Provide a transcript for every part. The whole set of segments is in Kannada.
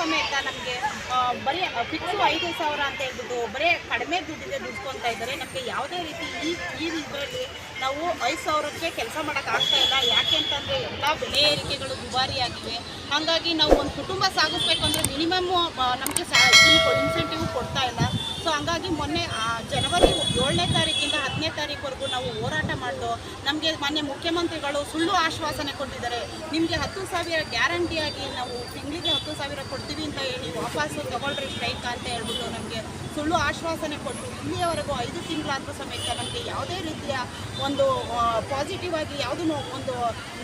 ಸಮೇತ ನಮಗೆ ಬರೀ ಫಿಕ್ಸು ಐದು ಸಾವಿರ ಅಂತ ಹೇಳ್ಬಿಟ್ಟು ಬರೀ ಕಡಿಮೆ ದುಡ್ಡಿಗೆ ದುಡ್ಕೊತಾ ಇದ್ದಾರೆ. ನಮಗೆ ಯಾವುದೇ ರೀತಿ ಈ ಈ ಇದರಲ್ಲಿ ನಾವು ಐದು ಸಾವಿರಕ್ಕೆ ಕೆಲಸ ಮಾಡೋಕೆ ಆಗ್ತಾ ಇಲ್ಲ. ಯಾಕೆ ಅಂತಂದರೆ ಎಲ್ಲ ಬೆಲೆ ಏರಿಕೆಗಳು ದುಬಾರಿಯಾಗಿವೆ ಹಾಗಾಗಿ ನಾವು ಒಂದು ಕುಟುಂಬ ಸಾಗಿಸ್ಬೇಕು ಅಂದರೆ ಮಿನಿಮಮ್ ನಮಗೆ ಸಾ ಇನ್ಸೆಂಟಿವ್ ಕೊಡ್ತಾ ಇಲ್ಲ. ಸೊ ಹಂಗಾಗಿ ಮೊನ್ನೆ ಜನವರಿ ಏಳನೇ ತಾರೀಕಿಂದ ಹತ್ತನೇ ತಾರೀಕುವರೆಗೂ ನಾವು ಹೋರಾಟ ಮಾಡಿದ್ದು ನಮಗೆ ಮಾನ್ಯ ಮುಖ್ಯಮಂತ್ರಿಗಳು ಸುಳ್ಳು ಆಶ್ವಾಸನೆ ಕೊಟ್ಟಿದ್ದಾರೆ. ನಿಮಗೆ ಹತ್ತು ಸಾವಿರ ಗ್ಯಾರಂಟಿಯಾಗಿ ನಾವು ತಿಂಗಳಿಗೆ ಹತ್ತು ಸಾವಿರ ಕೊಡ್ತೀವಿ ಅಂತ ಹೇಳಿ ವಾಪಸ್ಸು ತಗೊಳ್ರಿ ಸ್ಟ್ರೈಕ್ ಅಂತ ಹೇಳ್ಬಿಟ್ಟು ನಮಗೆ ಸುಳ್ಳು ಆಶ್ವಾಸನೆ ಕೊಟ್ಟು, ಇಲ್ಲಿಯವರೆಗೂ ಐದು ತಿಂಗಳಾದರೂ ಸಮೇತ ನಮಗೆ ಯಾವುದೇ ರೀತಿಯ ಒಂದು ಪಾಸಿಟಿವ್ ಆಗಿ ಯಾವುದೂ ಒಂದು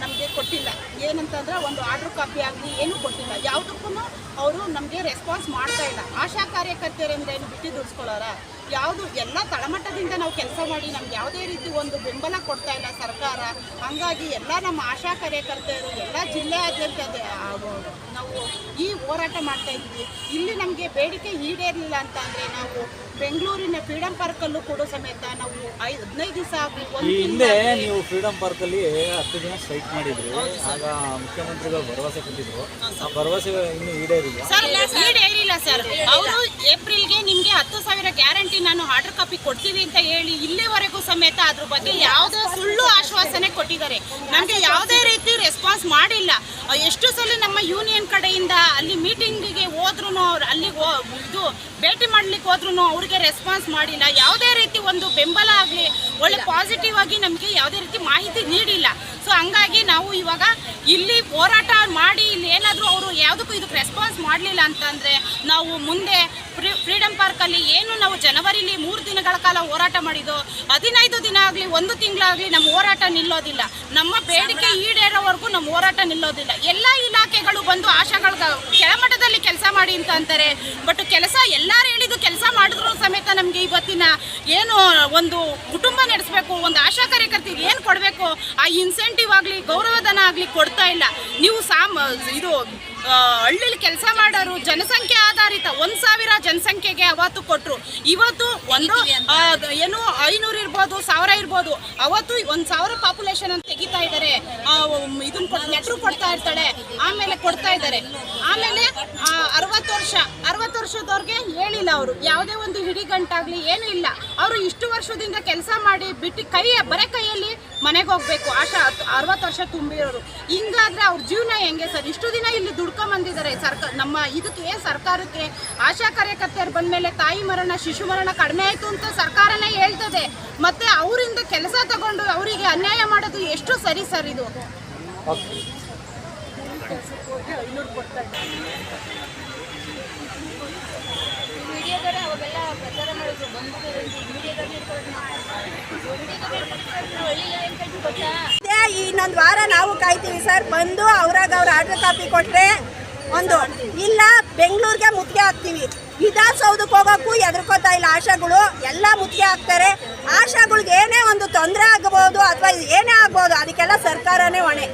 ನಮಗೆ ಕೊಟ್ಟಿಲ್ಲ. ಏನಂತಂದ್ರೆ ಒಂದು ಆರ್ಡ್ರ್ ಕಾಪಿ ಆಗಲಿ, ಏನೂ ಕೊಟ್ಟಿಲ್ಲ. ಯಾವುದಕ್ಕೂ ಅವರು ನಮಗೆ ರೆಸ್ಪಾನ್ಸ್ ಮಾಡ್ತಾ ಇಲ್ಲ. ಆಶಾ ಕಾರ್ಯಕರ್ತೆಯರಿಂದ ಏನು ಬಿಟ್ಟು ದುಡಿಸ್ಕೊಳ್ಳೋರ ಯಾವುದು ಎಲ್ಲ ತಳಮಟ್ಟದಿಂದ ನಾವು ಕೆಲಸ ಮಾಡಿ ನಮ್ಗೆ ಯಾವುದೇ ರೀತಿ ಒಂದು ಬೆಂಬಲ ಕೊಡ್ತಾ ಇಲ್ಲ ಸರ್ಕಾರ. ಹಾಗಾಗಿ ಎಲ್ಲ ನಮ್ಮ ಆಶಾ ಕಾರ್ಯಕರ್ತೆಯರು ಎಲ್ಲ ಜಿಲ್ಲೆಯಾದ್ಯಂತ ನಾವು ಈ ಹೋರಾಟ ಮಾಡ್ತಾ ಇದ್ವಿ ಇಲ್ಲಿ ನಮಗೆ ಬೇಡಿಕೆ ಈಡೇರಲಿಲ್ಲ ಅಂತ ಅಂದರೆ ನಾವು ಬೆಂಗಳೂರಿನ ಫ್ರೀಡಮ್ ಪಾರ್ಕಲ್ಲೂ ಕೂಡ ಸಮೇತ ನಾವು ಐದು ಹದಿನೈದು ದಿವಸ ಆಗಲಿ ಹಿಂದೆ ನೀವು ಫ್ರೀಡಮ್ ಪಾರ್ಕಲ್ಲಿ ಹತ್ತು ದಿನ ಸ್ಟ್ರೈಕ್ ಮಾಡಿದ್ರಿ. ಆಗ ಮುಖ್ಯಮಂತ್ರಿಗಳು ಭರವಸೆ ಕೊಟ್ಟಿದ್ರು. ಆ ಭರವಸೆ ಇನ್ನೂ ಈಡೇರಿಲ್ಲ. ಸರ್, ಅವರು ಏಪ್ರಿಲ್ಗೆ ನಿಮಗೆ ಹತ್ತು ಸಾವಿರ ಗ್ಯಾರಂಟಿ ನಾನು ಆರ್ಡರ್ ಕಾಪಿ ಕೊಡ್ತೀವಿ ಅಂತ ಹೇಳಿ ಇಲ್ಲಿವರೆಗೂ ಸಮೇತ ಅದ್ರ ಬಗ್ಗೆ ಯಾವುದೇ ಸುಳ್ಳು ಆಶ್ವಾಸನೆ ಕೊಟ್ಟಿದ್ದಾರೆ. ನಮಗೆ ಯಾವುದೇ ರೀತಿ ರೆಸ್ಪಾನ್ಸ್ ಮಾಡಿಲ್ಲ. ಎಷ್ಟು ಸಲ ನಮ್ಮ ಯೂನಿಯನ್ ಕಡೆಯಿಂದ ಅಲ್ಲಿ ಮೀಟಿಂಗಿಗೆ ಹೋದ್ರೂ ಅವ್ರು ಅಲ್ಲಿಗೆ ಇದು ಭೇಟಿ ಮಾಡ್ಲಿಕ್ಕೆ ಹೋದ್ರೂ ಅವ್ರಿಗೆ ರೆಸ್ಪಾನ್ಸ್ ಮಾಡಿಲ್ಲ. ಯಾವುದೇ ರೀತಿ ಒಂದು ಬೆಂಬಲ ಆಗಲಿ, ಒಳ್ಳೆ ಪಾಸಿಟಿವ್ ಆಗಿ ನಮಗೆ ಯಾವುದೇ ರೀತಿ ಮಾಹಿತಿ ನೀಡಿಲ್ಲ. ಸೊ ಹಂಗಾಗಿ ನಾವು ಇವಾಗ ಇಲ್ಲಿ ಹೋರಾಟ ಮಾಡಿ ಇಲ್ಲಿ ಏನಾದರೂ ಅವರು ಯಾವುದಕ್ಕೂ ಇದಕ್ಕೆ ರೆಸ್ಪಾನ್ಸ್ ಮಾಡಲಿಲ್ಲ ಅಂತಂದರೆ ನಾವು ಮುಂದೆ ಫ್ರೀ ಫ್ರೀಡಮ್ ಪಾರ್ಕಲ್ಲಿ ಏನು ನಾವು ಜನವರಿಲಿ ಮೂರು ದಿನಗಳ ಕಾಲ ಹೋರಾಟ ಮಾಡಿದ್ದು, ಹದಿನೈದು ದಿನ ಆಗಲಿ, ಒಂದು ತಿಂಗಳಾಗಲಿ ನಮ್ಮ ಹೋರಾಟ ನಿಲ್ಲೋದಿಲ್ಲ. ನಮ್ಮ ಬೇಡಿಕೆ ಈಡೇರೋವರೆಗೂ ನಮ್ಮ ಹೋರಾಟ ನಿಲ್ಲೋದಿಲ್ಲ. ಎಲ್ಲ ಇಲಾಖೆಗಳು ಬಂದು ಆಶಾಗಳ ಕೆಳಮಟ್ಟದಲ್ಲಿ ಕೆಲಸ ಮಾಡಿ ಅಂತ ಅಂತಾರೆ. ಬಟ್ ಕೆಲಸ ಎಲ್ಲರೂ ಹೇಳಿದ್ದು ಕೆಲಸ ಮಾಡಿದ್ರು ಸಮೇತ ನಮಗೆ ಇವತ್ತಿನ ಏನು ಒಂದು ಕುಟುಂಬ ನಡೆಸಬೇಕು, ಒಂದು ಆಶಾ ಕಾರ್ಯಕರ್ತೆಗೆ ಏನು ಕೊಡಬೇಕು? ಆ ಇನ್ಸೆಂಟಿವ್ ಆಗಲಿ, ಗೌರವಧನ ಆಗಲಿ ಕೊಡ್ತಾ ಇಲ್ಲ. ನೀವು ಸಾಮ್, ಇದು ಹಳ್ಳಿಲಿ ಕೆಲಸ ಮಾಡೋರು ಜನಸಂಖ್ಯೆ ಆಧಾರಿತ, ಒಂದು ಸಾವಿರ ಜನಸಂಖ್ಯೆಗೆ ಅವತ್ತು ಕೊಟ್ಟರು ಇವತ್ತು ಒಂದು ಏನು, ಐನೂರು ಇರ್ಬೋದು, ಸಾವಿರ ಇರ್ಬೋದು, ಅವತ್ತು ಒಂದು ಸಾವಿರ ಪಾಪ್ಯುಲೇಷನ್ ಅಂತ ತೆಗಿತಾ ಇದ್ದಾರೆ. ಇದನ್ನ ಲೆಟ್ರು ಕೊಡ್ತಾ ಇರ್ತಾಳೆ. ಆಮೇಲೆ ಕೊಡ್ತಾ ಇದ್ದಾರೆ. ಆಮೇಲೆ ಅರವತ್ತು ವರ್ಷ, ಅರವತ್ತು ವರ್ಷದವ್ರಿಗೆ ಹೇಳಿಲ್ಲ ಅವರು. ಯಾವುದೇ ಒಂದು ಹಿಡಿಗಂಟಾಗ್ಲಿ ಏನೂ ಇಲ್ಲ. ಅವರು ಇಷ್ಟು ವರ್ಷದಿಂದ ಕೆಲಸ ಮಾಡಿ ಬಿಟ್ಟು ಕೈ ಬರೇ ಕೈಯಲ್ಲಿ ಮನೆಗೆ ಹೋಗ್ಬೇಕು. ಆಶಾ ಅರವತ್ತು ವರ್ಷ ತುಂಬಿರೋರು. ಹಿಂಗಾದ್ರೆ ಅವ್ರ ಜೀವನ ಹೆಂಗೆ ಸರ್? ಇಷ್ಟು ದಿನ ಇಲ್ಲಿ ದುಡ್ಕೊಂಡ್ ಬಂದಿದ್ದಾರೆ ಸರ್ಕಾರ ನಮ್ಮ ಇದಕ್ಕೆ ಸರ್ಕಾರಕ್ಕೆ? ಆಶಾ ಕಾರ್ಯಕರ್ತೆಯರು ಬಂದ್ಮೇಲೆ ತಾಯಿ ಮರಣ, ಶಿಶು ಮರಣ ಕಡಿಮೆ ಆಯ್ತು ಅಂತ ಸರ್ಕಾರನೇ ಹೇಳ್ತದೆ. ಮತ್ತೆ ಅವರಿಂದ ಕೆಲಸ ತಗೊಂಡು ಅವರಿಗೆ ಅನ್ಯಾಯ ಮಾಡೋದು ಎಷ್ಟು ಸರಿ ಸರ್ ಇದು. ಇದೆ, ಇನ್ನೊಂದು ವಾರ ನಾವು ಕಾಯ್ತೀವಿ ಸರ್. ಬಂದು ಅವ್ರಾಗ ಅವ್ರ ಆರ್ಡರ್ ಕಾಪಿ ಕೊಟ್ರೆ ಒಂದು. ಇಲ್ಲ, ಬೆಂಗಳೂರಿಗೆ ಮುತ್ತಿಗೆ ಹಾಕ್ತೀವಿ. ವಿಧಾನಸೌಧಕ್ಕೆ ಹೋಗೋಕ್ಕೂ ಎದುರ್ಕೋತಾ ಇಲ್ಲ ಆಶಾಗಳು. ಎಲ್ಲ ಮುತ್ತಿಗೆ ಹಾಕ್ತಾರೆ. ಆಶಾಗಳಿಗೆ ಏನೇ ಒಂದು ತೊಂದರೆ ಆಗಬಹುದು ಅಥವಾ ಏನೇ ಆಗ್ಬೋದು, ಅದಕ್ಕೆಲ್ಲ ಸರ್ಕಾರನೇ ಹೊಣೆ.